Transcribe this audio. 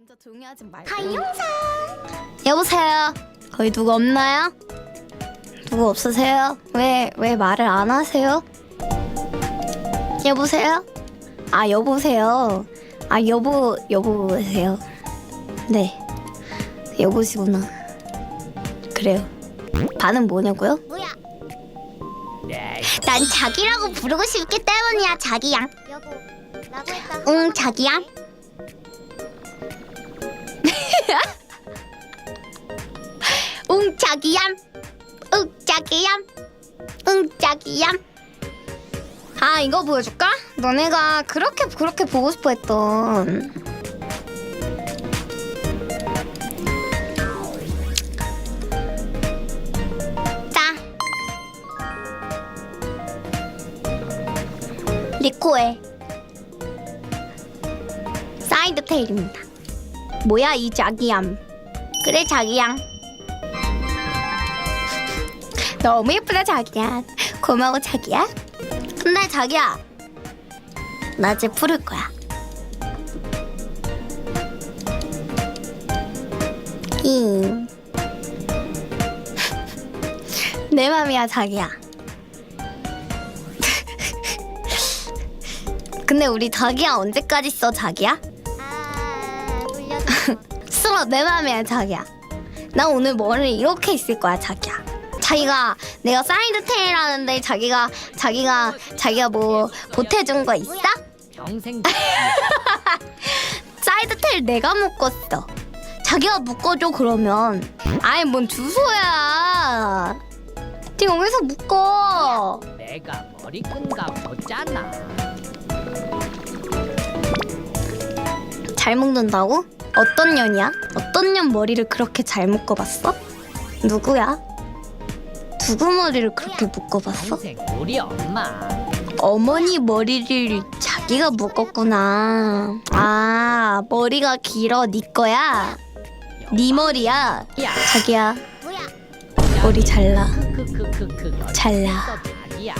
진짜 조용히 하지 말고. 다이용사 여보세요 거기 누구 없나요? 누구 없으세요? 왜 왜 말을 안 하세요? 여보세요? 아 여보세요 아 여보 여보세요 네 여보시구나 그래요 반응 뭐냐고요? 뭐야 난 자기라고 부르고 싶기 때문이야 자기야 여보 라고 했다 응 자기야 응 자기야 응 자기야 응 자기야 아 이거 보여줄까? 너네가 그렇게 그렇게 보고 싶어 했던. 자. 리코의 사이드 테일입니다. 뭐야 이 자기얌 그래 자기야 너무 예쁘다 자기야. 고마워 자기야. 근데 자기야 나 이제 부를 거야. 잉. 내 맘이야 자기야. 근데 우리 자기야 언제까지 써 자기야? 아 싫어 내 맘이야 자기야. 나 오늘 머리 이렇게 있을 거야 자기야 자기가 내가 사이드 테일 하는데 자기가 자기가 자기가 뭐 보태준 거 있어? 평생 사이드 테일 내가 묶었어 자기가 묶어줘 그러면 아이 뭔 주소야 네 여기서 묶어 내가 머리끈가 보잖아. 잘 묶는다고? 어떤 년이야? 어떤 년 머리를 그렇게 잘 묶어봤어? 누구야? 누구 머리를 그렇게 묶어봤어? 우리 엄마. 어머니 머리를 자기가 묶었구나. 아, 머리가 길어 네 거야? 네 머리야? 야, 자기야, 머리 잘라. 크크크크크. 잘라. 자기야.